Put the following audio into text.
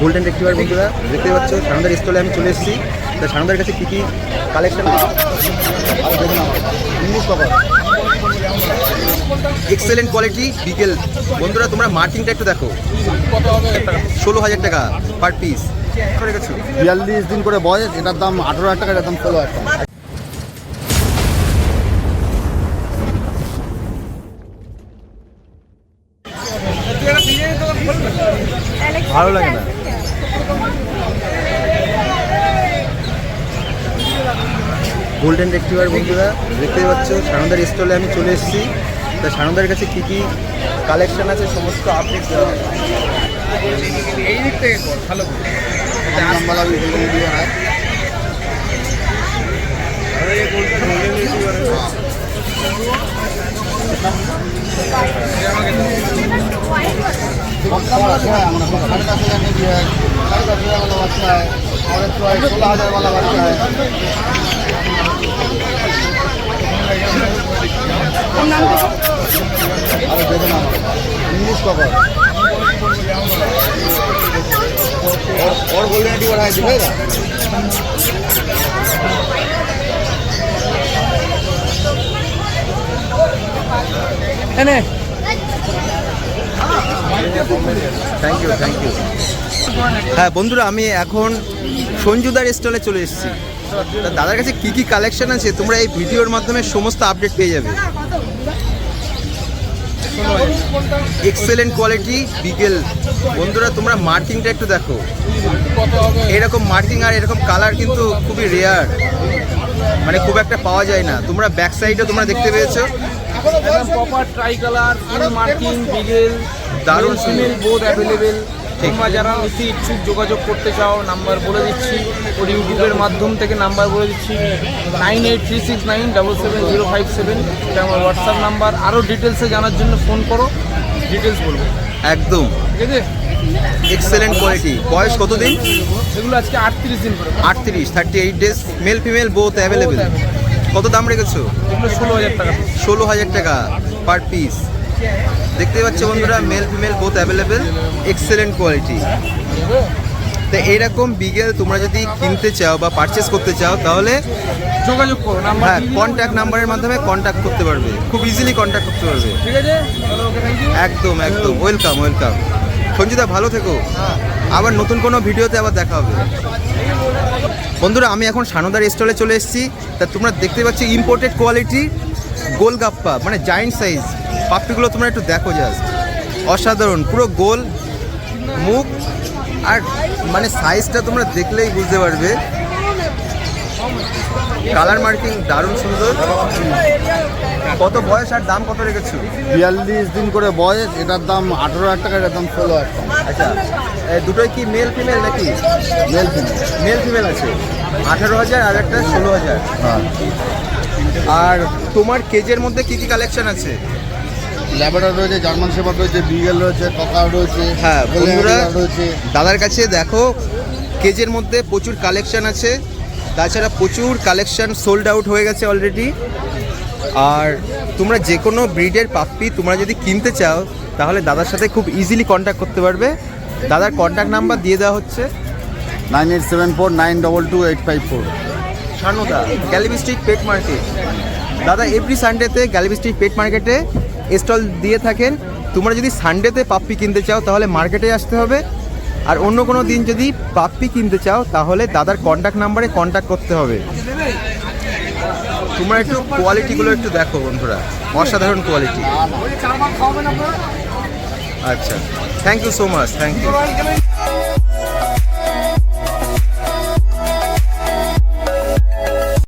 Golden retriever বন্ধুরা। দেখতে পাচ্ছ সানন্দার স্টলে আমি চলে এসেছি। তা সানন্দার কাছে কী কী collection English cover excellent quality beagle. বন্ধুরা তোমরা মার্কিংটা একটু দেখো। ষোলো হাজার টাকা পার পিস বিয়াল্লিশ দিন করে বয়স এটার দাম আঠারো হাজার টাকা এটার দাম ষোলো হাজার টাকা। ভালো লাগে না? গোল্ডেন রেক্টিভার বন্ধুরা দেখতে পাচ্ছ সানন্দার স্টলে আমি চলে এসেছি তা সানন্দার কাছে কী কী কালেকশন আছে সমস্ত আপডেট দেওয়া হবে। এই দিক থেকে কর ভালো করে নাম্বার আমি বলে দিয়ে হয় साढ़े दस हज़ार में भी है साढ़े दस हज़ार वाला बच्चा है और एक तो है सोलह हज़ार वाला बच्चा है कवर और और बोलने की बढ़ाई दिखेगा এনে থ্যাংক ইউ থ্যাংক ইউ হ্যাঁ বন্ধুরা আমি এখন সঞ্জুদার স্টলে চলে এসেছি তা দাদার কাছে কী কী কালেকশন আছে তোমরা এই ভিডিওর মাধ্যমে সমস্ত আপডেট পেয়ে যাবে এক্সেলেন্ট কোয়ালিটি বিকেল বন্ধুরা তোমরা মার্কিংটা একটু দেখো। এরকম মার্কিং আর এরকম কালার কিন্তু খুবই রেয়ার মানে খুব একটা পাওয়া যায় না। তোমরা ব্যাক সাইডে তোমরা দেখতে পেয়েছ। একদম proper tri colour marking beagle দারুণ সুন্দর। ফিমেল বোধ অ্যাভেলেবেল। তোমরা যারা নিতে ইচ্ছুক যোগাযোগ করতে চাও নাম্বার বলে দিচ্ছি। ওর ইউটিউবের মাধ্যম থেকে নাম্বার বলে দিচ্ছি। Nine eight three six nine double seven zero five seven. এটা আমার হোয়াটসঅ্যাপ নাম্বার। আরও ডিটেলসে জানার জন্য ফোন করো। ডিটেলস বলব। একদম। ঠিক আছে? এক্সেলেন্ট কোয়ালিটি বয়স কতদিন? এগুলো আজকে আটত্রিশ দিন করে। আটত্রিশ thirty eight days male female both available কত দাম রেখেছো? এগুলো ষোলো হাজার টাকা। ষোলো হাজার টাকা পার পিস দেখতে পাচ্ছ বন্ধুরা male female both available excellent quality তো এইরকম বিগেল তোমরা যদি কিনতে চাও বা পারচেস করতে চাও তাহলে যোগাযোগ করো নাম্বার হ্যাঁ কন্ট্যাক্ট নাম্বারের মাধ্যমে কন্ট্যাক্ট করতে পারবে। খুব ইজিলি কন্ট্যাক্ট করতে পারবে। ঠিক আছে? একদম একদম। ওয়েলকাম ওয়েলকাম সঞ্জিতা ভালো থেকো। আবার নতুন কোনো ভিডিওতে আবার দেখা হবে। বন্ধুরা আমি এখন সানদার স্টলে চলে এসেছি। তা তোমরা দেখতে পাচ্ছ ইম্পোর্টেড কোয়ালিটি গোলগাপ্পা মানে জায়েন্ট সাইজ পাপড়িগুলো তোমরা একটু দেখো জাস্ট অসাধারণ পুরো গোল মুখ আর মানে সাইজটা তোমরা দেখলেই বুঝতে পারবে। কালার মার্কিং দারুণ সুন্দর। কত বয়স আর দাম কত রেখেছো? বিয়াল্লিশ দিন করে বয়স এটার দাম আঠারো হাজার টাকা এটার দাম ষোলো হাজার টাকা। আচ্ছা দুটোই কি মেল ফিমেল নাকি? মেল ফিমেল মেল ফিমেল আছে। আঠারো হাজার আর একটা ষোলো হাজার। হ্যাঁ। আর তোমার কেজের মধ্যে কি কি কালেকশন আছে? ল্যাবরেটর রয়েছে জার্মান সেপার রয়েছে বিগেল রয়েছে ককার রয়েছে হ্যাঁ, বন্ধুরা, রয়েছে। দাদার কাছে দেখো কেজের মধ্যে প্রচুর কালেকশন আছে তাছাড়া প্রচুর কালেকশন সোল্ড আউট হয়ে গেছে অলরেডি আর তোমরা যে কোনো ব্রিডের পাপ্পি তোমরা যদি কিনতে চাও তাহলে দাদার সাথে খুব ইজিলি কন্ট্যাক্ট করতে পারবে। দাদার কন্ট্যাক্ট নাম্বার দিয়ে দেওয়া হচ্ছে। Nine eight seven four nine double two eight five four. Swarnada Galiff street pet market দাদা এভরি সানডেতে গ্যালিবি স্ট্রিট পেট মার্কেটে স্টল দিয়ে থাকেন। তোমরা যদি সানডেতে পাপ্পি কিনতে চাও, তাহলে মার্কেটে আসতে হবে। আর অন্য কোনো দিন যদি পাপ্পি কিনতে চাও, তাহলে দাদার কন্ট্যাক্ট নাম্বারে কন্ট্যাক্ট করতে হবে। তোমরা একটু কোয়ালিটিগুলো একটু দেখো বন্ধুরা। অসাধারণ কোয়ালিটি আচ্ছা। Thank you so much thank you